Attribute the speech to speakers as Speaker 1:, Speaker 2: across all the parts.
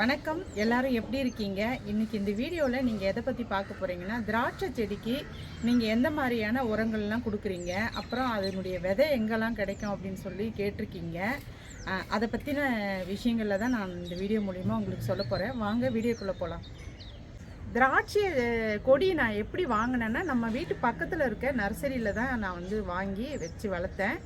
Speaker 1: வணக்கம். எல்லாரும் எப்படி இருக்கீங்க? இன்னைக்கு இந்த வீடியோவில் நீங்கள் எதை பற்றி பார்க்க போகிறீங்கன்னா திராட்சை செடிக்கு நீங்கள் எந்த மாதிரியான உரங்கள்லாம் கொடுக்குறீங்க? அப்புறம் அதனுடைய விதை எங்கெல்லாம் கிடைக்கும் அப்படின்னு சொல்லி கேட்டிருக்கீங்க. அதை பற்றின விஷயங்களில் தான் நான் இந்த வீடியோ மூலிமா உங்களுக்கு சொல்ல போகிறேன் வாங்க வீடியோக்குள்ளே போகலாம் திராட்சை கொடி நான் எப்படி வாங்கினேன்னா நம்ம வீட்டு பக்கத்தில் இருக்க நர்சரியில் தான் நான் வந்து வாங்கி வச்சு வளர்த்தேன்.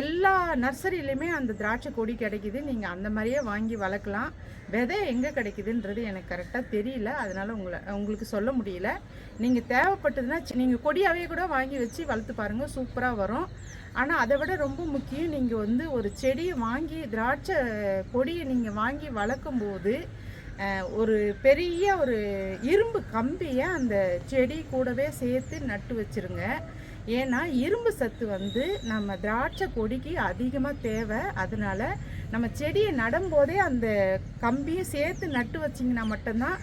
Speaker 1: எல்லா நர்சரியிலையுமே அந்த திராட்சை கொடி கிடைக்குது. நீங்கள் அந்த மாதிரியே வாங்கி வளர்க்கலாம். விதை எங்கே கிடைக்குதுன்றது எனக்கு கரெக்டாக தெரியல. அதனால் உங்களை உங்களுக்கு சொல்ல முடியல. நீங்கள் தேவைப்பட்டதுன்னா நீங்கள் கொடியாகவே கூட வாங்கி வச்சு வளர்த்து பாருங்கள் சூப்பராக வரும். ஆனால் அதை விட ரொம்ப முக்கியம் நீங்கள் வந்து ஒரு செடியை வாங்கி திராட்சை கொடியை நீங்கள் வாங்கி வளர்க்கும் போது ஒரு பெரிய ஒரு இரும்பு கம்பியை அந்த செடி கூடவே சேர்த்து நட்டு வச்சுருங்க. ஏன்னா இரும்பு சத்து வந்து நம்ம திராட்சை கொடிக்கு அதிகமாக தேவை. அதனால நம்ம செடியை நடும்போதே அந்த கம்பியும் சேர்த்து நட்டு வச்சிங்கன்னா மட்டும்தான்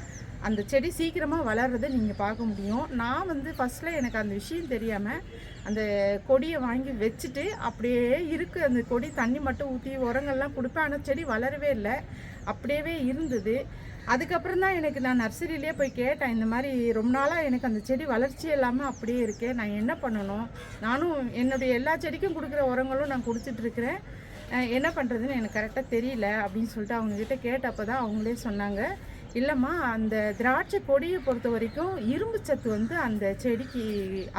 Speaker 1: அந்த செடி சீக்கிரமாக வளர்றதை நீங்கள் பார்க்க முடியும். நான் வந்து ஃபஸ்ட்டில் எனக்கு அந்த விஷயம் தெரியாமல் அந்த கொடியை வாங்கி வச்சுட்டு அப்படியே இருக்குது அந்த கொடி தண்ணி மட்டும் ஊற்றி உரங்கள்லாம் கொடுப்பேன். ஆனால் செடி வளரவே இல்லை. அப்படியே இருந்தது. அதுக்கப்புறம் தான் எனக்கு நான் நர்சரியிலே போய் கேட்டேன் இந்த மாதிரி ரொம்ப நாளாக எனக்கு அந்த செடி வளர்ச்சி இல்லாமல் அப்படியே இருக்கேன் நான் என்ன பண்ணணும்? நானும் என்னுடைய எல்லா செடிக்கும் கொடுக்குற உரங்களும் நான் கொடுத்துட்ருக்குறேன் என்ன பண்ணுறதுன்னு எனக்கு கரெக்டாக தெரியல அப்படின்னு சொல்லிட்டு அவங்கக்கிட்ட கேட்டப்போ தான் அவங்களே சொன்னாங்க. இல்லைம்மா அந்த திராட்சை கொடியை பொறுத்த வரைக்கும் இரும்பு சத்து வந்து அந்த செடிக்கு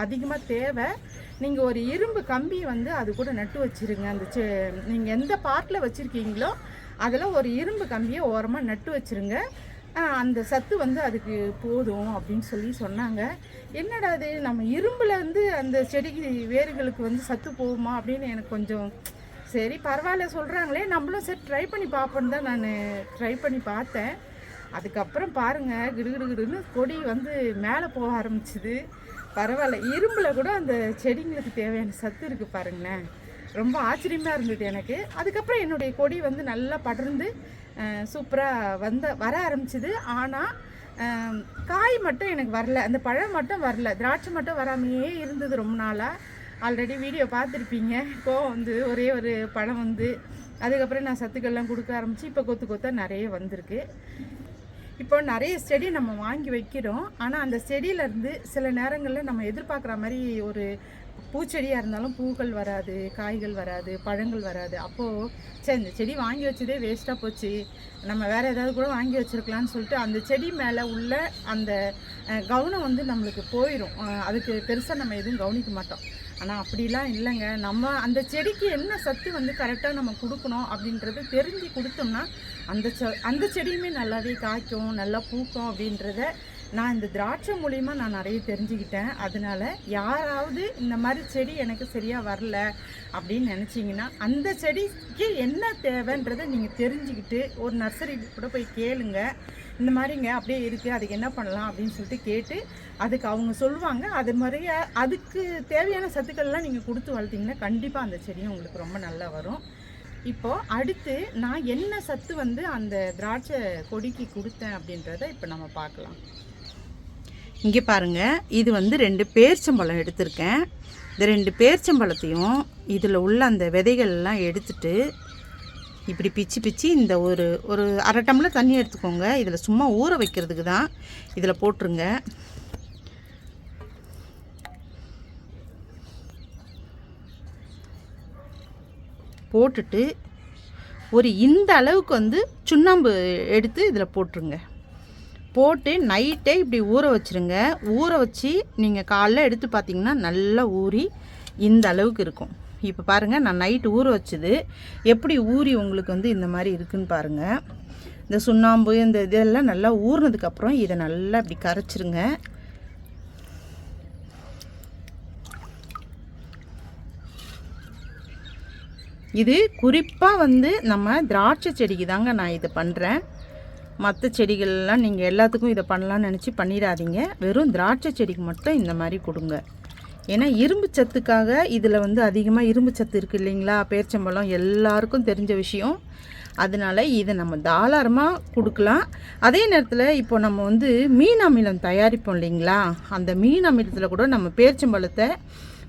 Speaker 1: அதிகமாக தேவை. நீங்கள் ஒரு இரும்பு கம்பி வந்து அது கூட நட்டு வச்சிருங்க. அந்த செ நீங்கள் எந்த பாட்டில் வச்சுருக்கீங்களோ அதில் ஒரு இரும்பு கம்பியை ஓரமாக நட்டு வச்சிருங்க. அந்த சத்து வந்து அதுக்கு போதும் அப்படின்னு சொல்லி சொன்னாங்க. என்னடா அது நம்ம இரும்பில் வந்து அந்த செடிக்கு வேர்களுக்கு வந்து சத்து போகுமா அப்படின்னு எனக்கு கொஞ்சம் சரி பரவாயில்ல சொல்கிறாங்களே நம்மளும் சரி ட்ரை பண்ணி பார்ப்போன்னு தான் நான் ட்ரை பண்ணி பார்த்தேன். அதுக்கப்புறம் பாருங்கள் கிடுகிடுகிடுன்னு கொடி வந்து மேலே போக ஆரம்பிச்சுது. பரவாயில்ல. இரும்பில் கூட அந்த செடிங்களுக்கு தேவையான சத்து இருக்குது பாருங்களேன். ரொம்ப ஆச்சரியமாக இருந்தது எனக்கு. அதுக்கப்புறம் என்னுடைய கொடி வந்து நல்லா படர்ந்து சூப்பராக வந்த வர ஆரம்பிச்சுது. ஆனால் காய் மட்டும் எனக்கு வரல. அந்த பழம் மட்டும் வரல. திராட்சை மட்டும் வராமையே இருந்தது ரொம்ப நாளாக ஆல்ரெடி வீடியோ பார்த்துருப்பீங்க. கோவம் வந்து ஒரே ஒரு பழம் வந்து. அதுக்கப்புறம் நான் சத்துக்கள்லாம் கொடுக்க ஆரம்பித்து இப்போ கொத்து கொத்தா நிறைய வந்திருக்கு. இப்போ நிறைய செடி நம்ம வாங்கி வைக்கிறோம். ஆனால் அந்த செடியிலேருந்து சில நேரங்களில் நம்ம எதிர்பார்க்குற மாதிரி ஒரு பூச்செடியாக இருந்தாலும் பூக்கள் வராது காய்கள் வராது பழங்கள் வராது. அப்போது சரி இந்த செடி வாங்கி வச்சதே வேஸ்ட்டாக போச்சு. நம்ம வேறு ஏதாவது கூட வாங்கி வச்சுருக்கலாம்னு சொல்லிட்டு அந்த செடி மேலே உள்ள அந்த கவனம் வந்து நம்மளுக்கு போயிடும் அதுக்கு பெருசாக நம்ம எதுவும் கவனிக்க மாட்டோம். ஆனால் அப்படிலாம் இல்லைங்க. நம்ம அந்த செடிக்கு என்ன சத்து வந்து கரெக்டாக நம்ம கொடுக்கணும் அப்படின்றத தெரிஞ்சு கொடுத்தோம்னா அந்த செ அந்த செடியுமே நல்லாவே காய்க்கும் நல்லா பூக்கும் அப்படின்றத நான் இந்த திராட்சை மூலிமா நான் நிறைய தெரிஞ்சுக்கிட்டேன். அதனால யாராவது இந்த மாதிரி செடி எனக்கு சரியாக வரல அப்படின்னு நினச்சிங்கன்னா அந்த செடிக்கு என்ன தேவைன்றதை நீங்கள் தெரிஞ்சுக்கிட்டு ஒரு நர்சரி கூட போய் கேளுங்கள் இந்த மாதிரிங்க அப்படியே இருக்குது அதுக்கு என்ன பண்ணலாம் அப்படின்னு சொல்லிட்டு கேட்டு அதுக்கு அவங்க சொல்லுவாங்க. அது மாதிரியே அதுக்கு தேவையான சத்துக்கள்லாம் நீங்கள் கொடுத்து வளர்த்திங்கன்னா கண்டிப்பாக அந்த செடியும் உங்களுக்கு ரொம்ப நல்லா வரும். இப்போது அடுத்து நான் என்ன சத்து வந்து அந்த திராட்சை கொடிக்கு கொடுத்தேன் அப்படின்றத இப்போ நம்ம பார்க்கலாம். இங்கே பாருங்கள் இது வந்து ரெண்டு பேர்ச்சம்பழம் எடுத்திருக்கேன். இந்த ரெண்டு பேர்ச்சம்பழத்தையும் இதில் உள்ள அந்த விதைகள்லாம் எடுத்துட்டு இப்படி பிச்சு பிச்சு இந்த ஒரு ஒரு அரை டம்ளர் தண்ணி எடுத்துக்கோங்க. இதில் சும்மா ஊற வைக்கிறதுக்கு தான் இதில் போட்டுருங்க. போட்டுட்டு ஒரு இந்த அளவுக்கு வந்து சுண்ணாம்பு எடுத்து இதில் போட்டுருங்க. போட்டு நைட்டே இப்படி ஊற வச்சுருங்க. ஊற வச்சு நீங்கள் காலைல எடுத்து பார்த்தீங்கன்னா நல்லா ஊறி இந்த அளவுக்கு இருக்கும். இப்போ பாருங்கள் நான் நைட்டு ஊற வச்சது. எப்படி ஊறி உங்களுக்கு வந்து இந்த மாதிரி இருக்குன்னு பாருங்கள் இந்த சுண்ணாம்பு இந்த இதெல்லாம் நல்லா ஊறினதுக்கப்புறம் இதை நல்லா இப்படி கரைச்சிருங்க. இது குறிப்பாக வந்து நம்ம திராட்சை செடிக்கு தாங்க நான் இதை பண்ணுறேன் மற்ற செடிகள்லாம் நீங்கள் எல்லாத்துக்கும் இதை பண்ணலான்னு நினச்சி பண்ணிடாதீங்க. வெறும் திராட்சை செடிக்கு மட்டும் இந்த மாதிரி கொடுங்க. ஏன்னா இரும்பு சத்துக்காக இதில் வந்து அதிகமாக இரும்பு சத்து இருக்குது இல்லைங்களா? பேர்ச்சம்பழம் எல்லாருக்கும் தெரிஞ்ச விஷயம். அதனால இதை நம்ம தாராளமாக கொடுக்கலாம். அதே நேரத்தில் இப்போ நம்ம வந்து மீன் அமிலம் தயாரிப்போம் இல்லைங்களா? அந்த மீன் அமிலத்தில் கூட நம்ம பேர்ச்சம்பழத்தை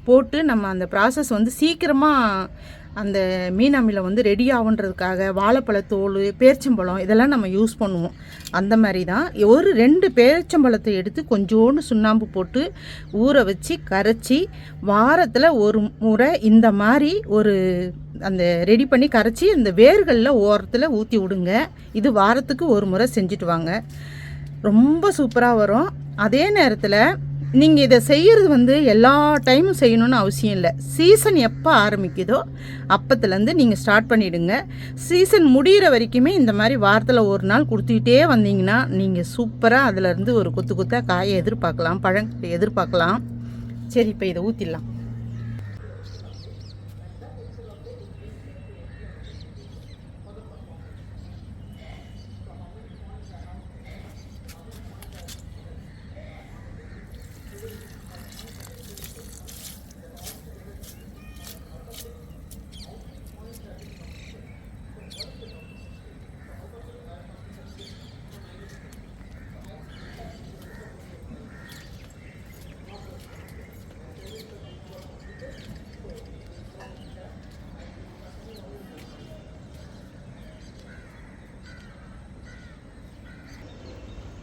Speaker 1: போட்டு நம்ம அந்த ப்ராசஸ் வந்து சீக்கிரமாக அந்த மீன் அமிலம் வந்து ரெடி ஆகுன்றதுக்காக வாழைப்பழத்தோல் பேரிச்சம்பழம் இதெல்லாம் நம்ம யூஸ் பண்ணுவோம். அந்த மாதிரி தான் ஒரு ரெண்டு பேரிச்சம்பழத்தை எடுத்து கொஞ்சோண்டு சுண்ணாம்பு போட்டு ஊற வச்சு கரைச்சி வாரத்தில் ஒரு முறை இந்த மாதிரி ஒரு அந்த ரெடி பண்ணி கரைச்சி அந்த வேர்களில் ஓரத்தில் ஊற்றி விடுங்க. இது வாரத்துக்கு ஒரு முறை செஞ்சுட்டு வாங்க. ரொம்ப சூப்பராக வரும். அதே நேரத்தில் நீங்கள் இதை செய்கிறது வந்து எல்லா டைமும் செய்யணும்னு அவசியம் இல்லை. சீசன் எப்போ ஆரம்பிக்குதோ அப்பத்துலேருந்து நீங்கள் ஸ்டார்ட் பண்ணிவிடுங்க சீசன் முடிகிற வரைக்குமே இந்த மாதிரி வாரத்தில் ஒரு நாள் கொடுத்துக்கிட்டே வந்தீங்கன்னா நீங்கள் சூப்பராக அதிலேருந்து ஒரு கொத்து கொத்தாக காயை எதிர்பார்க்கலாம் பழங்களை எதிர்பார்க்கலாம். சரி இப்போ இதை ஊற்றிடலாம்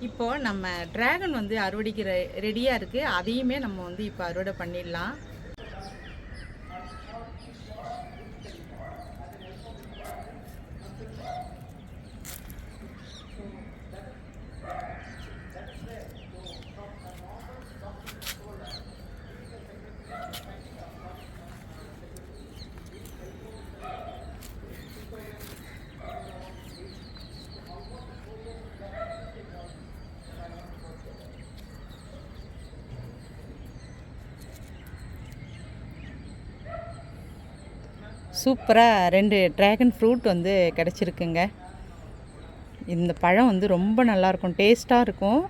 Speaker 1: இப்போ நம்ம டிராகன் வந்து அறுவடைக்கு ரெடியாக இருக்குது அதையுமே நம்ம வந்து இப்போ அறுவடை பண்ணிடலாம். சூப்பராக ரெண்டு ட்ராகன் ஃப்ரூட் வந்து கிடச்சிருக்குங்க. இந்த பழம் வந்து ரொம்ப நல்லாயிருக்கும் டேஸ்ட்டாக இருக்கும்.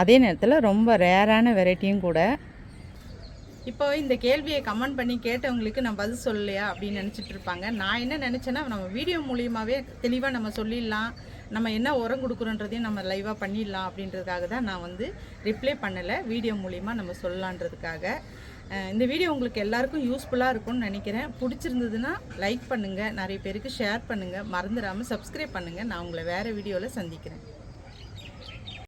Speaker 1: அதே நேரத்தில் ரொம்ப ரேரான வெரைட்டியும் கூட. இப்போ இந்த கேள்வியை கமெண்ட் பண்ணி கேட்டவங்களுக்கு நான் பதில் சொல்லலையா அப்படின்னு நினச்சிட்டு இருப்பாங்க. நான் என்ன நினச்சேன்னா நம்ம வீடியோ மூலியமாகவே தெளிவாக நம்ம சொல்லிடலாம். நம்ம என்ன உரம் கொடுக்குறோன்றதையும் நம்ம லைவாக பண்ணிடலாம் அப்படின்றதுக்காக தான் நான் வந்து ரிப்ளை பண்ணலை. வீடியோ மூலிமா நம்ம சொல்லலான்றதுக்காக. இந்த வீடியோ உங்களுக்கு எல்லாருக்கும் யூஸ்ஃபுல்லாக இருக்கும்னு நினைக்கிறேன். பிடிச்சிருந்ததுன்னா லைக் பண்ணுங்கள் நிறைய பேருக்கு ஷேர் பண்ணுங்கள் மறந்துடாமல் சப்ஸ்கிரைப் பண்ணுங்கள் நான் உங்களை வேறு வீடியோவில் சந்திக்கிறேன்.